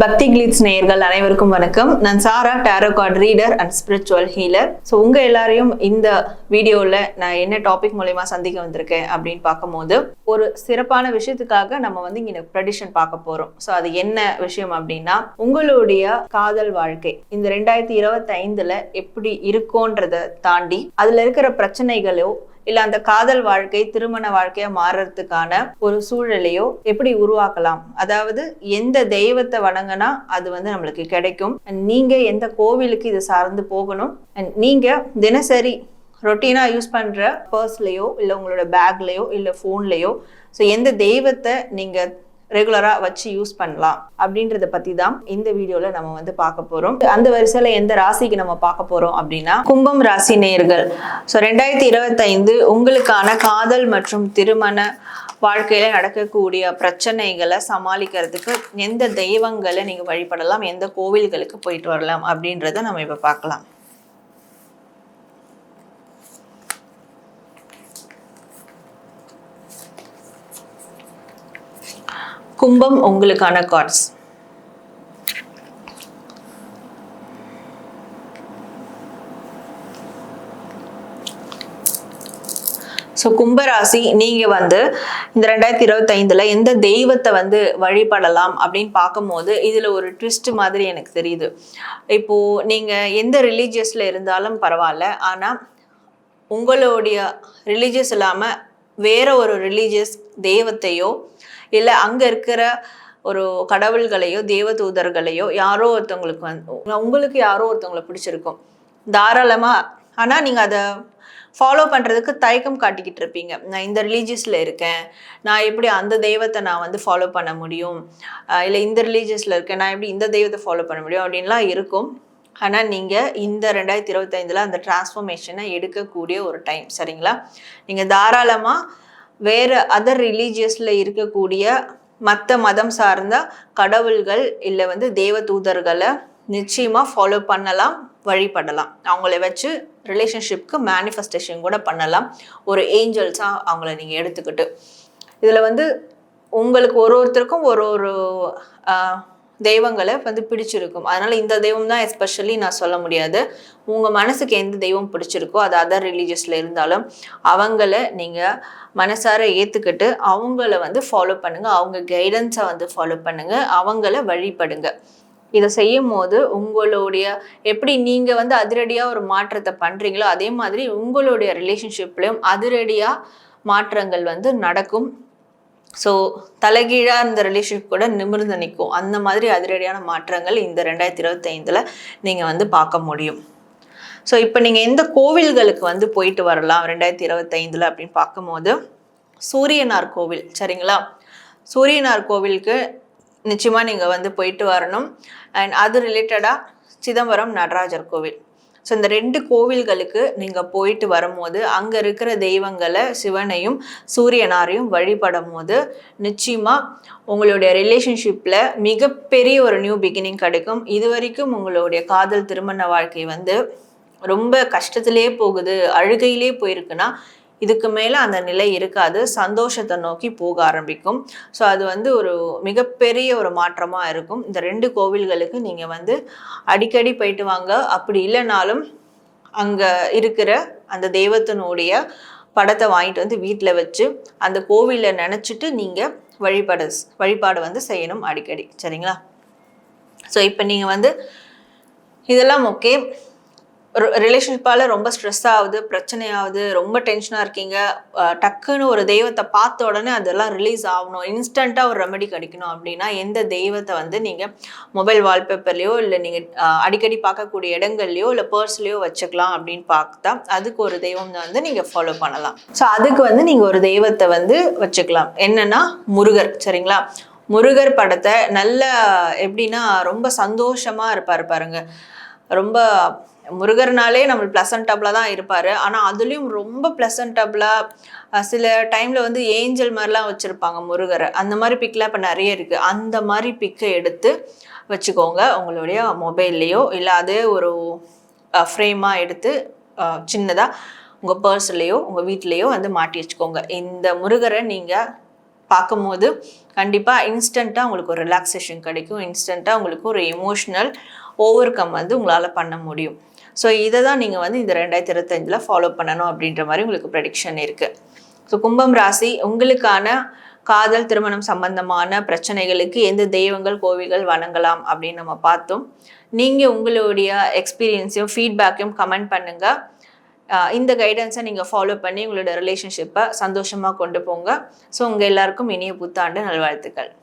பக்தி கிளீட்ஸ் நேயர்கள் அனைவருக்கும் வணக்கம். நான் Sara tarot card reader and spiritual healer so உங்கள் எல்லாரையும் இந்த வீடியோவில் நான் என்ன டாபிக் மூலயமா சந்திக்க வந்திருக்கேன் அப்படின்னு பார்க்கும்போது ஒரு சிறப்பான விஷயத்துக்காக நம்ம வந்து இங்கே ப்ரெடிஷன் பார்க்க போகிறோம் ஸோ அது என்ன விஷயம் அப்படின்னா உங்களுடைய காதல் வாழ்க்கை. இந்த ரெண்டாயிரத்தி இருபத்தி ஐந்தில் எப்படி இருக்கோன்றதை தாண்டி அதில் இருக்கிற பிரச்சனைகளோ இல்ல அந்த காதல் வாழ்க்கை திருமண வாழ்க்கையா மாறுறதுக்கான ஒரு சூழலையோ எப்படி உருவாக்கலாம்? அதாவது எந்த தெய்வத்தை வணங்கினா அது வந்து நம்மளுக்கு கிடைக்கும். And நீங்க எந்த கோவிலுக்கு இது சார்ந்து போகணும்? அண்ட் நீங்க தினசரி ரொட்டீனா யூஸ் பண்ற பர்ஸ்லயோ இல்ல உங்களோட பேக்லயோ இல்ல போன்லயோ ஸோ எந்த தெய்வத்தை நீங்க ரெகுலராக வச்சு யூஸ் பண்ணலாம் அப்படின்றத பத்தி தான் இந்த வீடியோல நம்ம வந்து பார்க்க போறோம். அந்த வரிசையில எந்த ராசிக்கு நம்ம பார்க்க போறோம் அப்படின்னா கும்பம் ராசி நேயர்கள் ஸோ ரெண்டாயிரத்தி இருபத்தைந்து உங்களுக்கான காதல் மற்றும் திருமண வாழ்க்கையில நடக்கக்கூடிய பிரச்சனைகளை சமாளிக்கிறதுக்கு எந்த தெய்வங்களை நீங்க வழிபடலாம் எந்த கோவில்களுக்கு போயிட்டு வரலாம் அப்படின்றத நம்ம இப்ப பார்க்கலாம். கும்பம் உங்களுக்கான கார்ட்ஸ் ஸோ கும்பராசி நீங்கள் வந்து இந்த ரெண்டாயிரத்தி இருபத்தைந்தில் எந்த தெய்வத்தை வந்து வழிபடலாம் அப்படின்னு பார்க்கும்போது இதில் ஒரு ட்விஸ்ட் மாதிரி எனக்கு தெரியுது. இப்போது நீங்கள் எந்த ரிலீஜியஸில் இருந்தாலும் பரவாயில்ல ஆனால் உங்களுடைய ரிலீஜியஸ் இல்லாமல் வேற ஒரு ரிலீஜியஸ் தெய்வத்தையோ இல்லை அங்கே இருக்கிற ஒரு கடவுள்களையோ தேவதூதர்களையோ யாரோ ஒருத்தவங்களுக்கு வந்து உங்களுக்கு யாரோ ஒருத்தவங்களை பிடிச்சிருக்கும். தாராளமாக ஆனால் நீங்கள் அதை ஃபாலோ பண்ணுறதுக்கு தயக்கம் காட்டிக்கிட்டு இருப்பீங்க. நான் இந்த ரிலீஜியஸில் இருக்கேன். நான் எப்படி அந்த தெய்வத்தை நான் வந்து ஃபாலோ பண்ண முடியும்? இல்லை இந்த ரிலீஜியஸில் இருக்கேன். நான் எப்படி இந்த தெய்வத்தை ஃபாலோ பண்ண முடியும்? அப்படின்லாம் இருக்கும். ஆனால் நீங்கள் இந்த ரெண்டாயிரத்தி இருபத்தைந்தில் அந்த டிரான்ஸ்ஃபர்மேஷனை எடுக்கக்கூடிய ஒரு டைம் சரிங்களா? நீங்கள் தாராளமாக வேறு அதர் ரிலீஜியஸில் இருக்கக்கூடிய மற்ற மதம் சார்ந்த கடவுள்கள் இல்லை வந்து தேவ தூதர்களை நிச்சயமாக ஃபாலோ பண்ணலாம் வழிபடலாம். அவங்கள வச்சு ரிலேஷன்ஷிப்க்கு மேனிஃபெஸ்டேஷன் கூட பண்ணலாம். ஒரு ஏஞ்சல்ஸாக அவங்கள நீங்கள் எடுத்துக்கிட்டு. இதில் வந்து உங்களுக்கு ஒரு ஒருத்தருக்கும் ஒரு ஒரு தெய்வங்களை வந்து பிடிச்சிருக்கும். அதனால இந்த தெய்வம் தான் எஸ்பெஷலி நான் சொல்ல முடியாது. உங்கள் மனசுக்கு எந்த தெய்வம் பிடிச்சிருக்கோ அது அதர் ரிலீஜியஸில் இருந்தாலும் அவங்கள நீங்கள் மனசார ஏற்றுக்கிட்டு அவங்கள வந்து ஃபாலோ பண்ணுங்கள் அவங்க கைடன்ஸை வந்து ஃபாலோ பண்ணுங்கள் அவங்கள வழிபடுங்க. இதை செய்யும் போது உங்களுடைய எப்படி நீங்கள் வந்து அதிரடியாக ஒரு மாற்றத்தை பண்ணுறீங்களோ அதே மாதிரி உங்களுடைய ரிலேஷன்ஷிப்லேயும் அதிரடியாக மாற்றங்கள் வந்து நடக்கும். ஸோ தலைகீழாக இந்த ரிலேஷன்ஷிப் கூட நிமிர்ந்து நிற்கும் அந்த மாதிரி அதிரடியான மாற்றங்கள் இந்த ரெண்டாயிரத்தி இருபத்தைந்தில் நீங்கள் வந்து பார்க்க முடியும். ஸோ இப்போ நீங்கள் எந்த கோவில்களுக்கு வந்து போயிட்டு வரலாம் ரெண்டாயிரத்தி இருபத்தைந்தில் அப்படின்னு பார்க்கும்போது சூரியனார் கோவில் சரிங்களா? சூரியனார் கோவிலுக்கு நிச்சயமாக நீங்கள் வந்து போயிட்டு வரணும். அண்ட் அது ரிலேட்டடாக சிதம்பரம் நடராஜர் கோவில். ஸோ இந்த ரெண்டு கோவில்களுக்கு நீங்கள் போயிட்டு வரும்போது அங்கே இருக்கிற தெய்வங்களை சிவனையும் சூரியனாரையும் வழிபடும் போது நிச்சயமாக உங்களுடைய ரிலேஷன்ஷிப்பில் மிகப்பெரிய ஒரு நியூ பிகினிங் கிடைக்கும். இது வரைக்கும் உங்களுடைய காதல் திருமண வாழ்க்கை வந்து ரொம்ப கஷ்டத்திலே போகுது அழுகையிலே போயிருக்குன்னா இதுக்கு மேலே அந்த நிலை இருக்காது. சந்தோஷத்தை நோக்கி போக ஆரம்பிக்கும். ஸோ அது வந்து ஒரு மிகப்பெரிய ஒரு மாற்றமாக இருக்கும். இந்த ரெண்டு கோவில்களுக்கு நீங்கள் வந்து அடிக்கடி போயிட்டு வாங்க. அப்படி இல்லைனாலும் அங்கே இருக்கிற அந்த தெய்வத்தினுடைய படத்தை வாங்கிட்டு வந்து வீட்டில் வச்சு அந்த கோவிலில் நினச்சிட்டு நீங்கள் வழிபாடு வழிபாடு வந்து செய்யணும் அடிக்கடி. சரிங்களா? ஸோ இப்போ நீங்கள் வந்து இதெல்லாம் ஓகே ரிலேஷன்ஷிப்பால் ரொம்ப ஸ்ட்ரெஸ் ஆகுது பிரச்சனை ஆகுது ரொம்ப டென்ஷனாக இருக்கீங்க. டக்குன்னு ஒரு தெய்வத்தை பார்த்த உடனே அதெல்லாம் ரிலீஸ் ஆகணும். இன்ஸ்டண்ட்டாக ஒரு ரெமெடி கிடைக்கணும் அப்படின்னா எந்த தெய்வத்தை வந்து நீங்கள் மொபைல் வால்பேப்பர்லேயோ இல்லை நீங்கள் அடிக்கடி பார்க்கக்கூடிய இடங்கள்லையோ இல்லை பர்ஸ்லேயோ வச்சுக்கலாம் அப்படின்னு பார்த்தா அதுக்கு ஒரு தெய்வம் வந்து நீங்கள் ஃபாலோ பண்ணலாம். ஸோ அதுக்கு வந்து நீங்கள் ஒரு தெய்வத்தை வந்து வச்சுக்கலாம். என்னென்னா முருகர் சரிங்களா? முருகர் படத்தை நல்ல எப்படின்னா ரொம்ப சந்தோஷமாக இருப்பார் பாருங்க. ரொம்ப முருகர்னாலே நம்ம ப்ளசன்டபுளாக தான் இருப்பார். ஆனால் அதுலேயும் ரொம்ப ப்ளசன்டபுளாக சில டைமில் வந்து ஏஞ்சல் மாதிரிலாம் வச்சுருப்பாங்க முருகரை. அந்த மாதிரி பிக்லாம் இப்போ நிறைய இருக்குது அந்த மாதிரி பிக்கை எடுத்து வச்சுக்கோங்க. உங்களுடைய மொபைல்லையோ இல்லை அதே ஒரு ஃப்ரேமாக எடுத்து சின்னதாக உங்கள் பர்ஸ்லேயோ உங்கள் வீட்லேயோ வந்து மாட்டி வச்சுக்கோங்க. இந்த முருகரை நீங்கள் பார்க்கும்போது கண்டிப்பாக இன்ஸ்டண்ட்டாக உங்களுக்கு ஒரு ரிலாக்ஸேஷன் கிடைக்கும். இன்ஸ்டண்ட்டாக உங்களுக்கு ஒரு எமோஷ்னல் ஓவர் கம் வந்து உங்களால் பண்ண முடியும். ஸோ இதை தான் நீங்கள் வந்து இந்த ரெண்டாயிரத்தி இருபத்தஞ்சில் ஃபாலோ பண்ணணும் அப்படின்ற மாதிரி உங்களுக்கு ப்ரெடிக்ஷன் இருக்குது ஸோ கும்பம் ராசி உங்களுக்கான காதல் திருமணம் சம்பந்தமான பிரச்சனைகளுக்கு எந்த தெய்வங்கள் கோவில்கள் வணங்கலாம் அப்படின்னு நம்ம பார்த்தோம். நீங்கள் உங்களுடைய எக்ஸ்பீரியன்ஸையும் ஃபீட்பேக்கையும் கமெண்ட் பண்ணுங்கள் இந்த கைடன்ஸை நீங்கள் ஃபாலோ பண்ணி உங்களோட ரிலேஷன்ஷிப்பை சந்தோஷமாக கொண்டு போங்க. ஸோ உங்கள் எல்லாருக்கும் இனிய புத்தாண்டு நல்வாழ்த்துக்கள்.